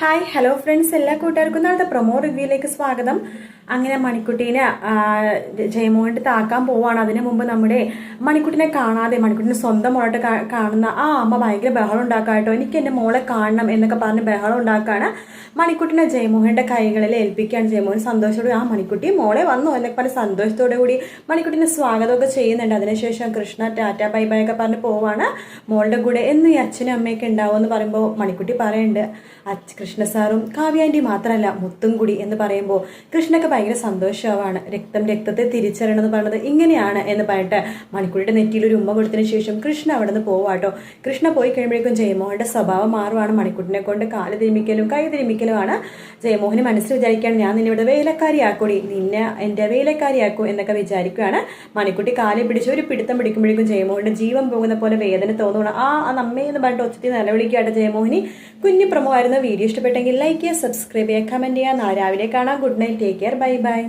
Hi hello friends എല്ലാ കൂട്ടുകാർക്കും നാളത്തെ പ്രൊമോ റിവ്യൂയിലേക്ക് സ്വാഗതം. അങ്ങനെ മണിക്കുട്ടീനെ ജയമോഹന്റെ താക്കാൻ പോവാണ്. അതിനു മുമ്പ് നമ്മുടെ മണിക്കുട്ടിനെ കാണാതെ മണിക്കുട്ടിനെ സ്വന്തം മോളായിട്ട് കാണുന്ന ആ അമ്മ ഭയങ്കര ബഹളം ഉണ്ടാക്കുക കേട്ടോ എനിക്ക് എന്റെ മോളെ കാണണം എന്നൊക്കെ പറഞ്ഞ് ബഹളം ഉണ്ടാക്കുകയാണ് മണിക്കുട്ടിനെ ജയമോഹന്റെ കൈകളിൽ ഏൽപ്പിക്കുകയാണ്. ജയമോഹൻ സന്തോഷത്തോടെ ആ മണിക്കുട്ടി മോളെ വന്നു. എന്നൊക്കെ പറഞ്ഞ് സന്തോഷത്തോടെ കൂടി മണിക്കുട്ടിനെ സ്വാഗതമൊക്കെ ചെയ്യുന്നുണ്ട്. അതിനുശേഷം കൃഷ്ണ ടാറ്റ ബൈ ബൈ ഒക്കെ പറഞ്ഞ് പോവാണ് മോളുടെ കൂടെ. എന്ന് ഈ അച്ഛനും അമ്മയൊക്കെ ഉണ്ടാവുമെന്ന് പറയുമ്പോൾ മണിക്കുട്ടി പറയുന്നുണ്ട് അച്ഛ കൃഷ്ണ സാറും കാവ്യാന്റി മാത്രമല്ല മുത്തും കൂടി എന്ന് പറയുമ്പോൾ കൃഷ്ണക്ക് ഭയങ്കര സന്തോഷമാണ്. രക്തം രക്തത്തെ തിരിച്ചറിയണം എന്ന് പറയുന്നത് ഇങ്ങനെയാണ് എന്ന് പറഞ്ഞിട്ട് മണിക്കുട്ടിയുടെ നെറ്റിയിൽ ഒരു ഉമ്മ കൊടുത്തതിന് ശേഷം കൃഷ്ണ അവിടെ നിന്ന് പോവാട്ടോ കൃഷ്ണ പോയി കഴിയുമ്പോഴേക്കും ജയമോഹന്റെ സ്വഭാവം മാറുവാണ്. മണിക്കുട്ടിനെ കൊണ്ട് കാൽ തിരുമിക്കലും കൈ തിരുമിക്കലുമാണ് ജയമോഹന് മനസ്സിൽ വിചാരിക്കുകയാണ് ഞാൻ നിന്നെ ഇവിടെ വേലക്കാരിയാക്കൂടി. നിന്നെ എന്റെ വേലക്കാരിയാക്കൂ എന്നൊക്കെ വിചാരിക്കുകയാണ്. മണിക്കുട്ടി കാലിൽ പിടിച്ച് ഒരു പിടുത്തം പിടിക്കുമ്പോഴേക്കും ജയമോഹന്റെ ജീവൻ പോകുന്ന പോലെ വേദന തോന്നുകയാണ് ആ നമ്മേ എന്ന് പറഞ്ഞിട്ട് ഒച്ചത്തിൽ നിലവിളിക്കുകയാണ് ജയമോഹിനി. കുഞ്ഞു പ്രമോ ആയിരുന്ന വീഡിയോ ഇഷ്ടപ്പെട്ടെങ്കിൽ ലൈക്ക് ചെയ്യുക സബ്സ്ക്രൈബ് ചെയ്യുക കമന്റ് ചെയ്യുക. നാളെ രാവിലെ കാണാം. Good night take care bye bye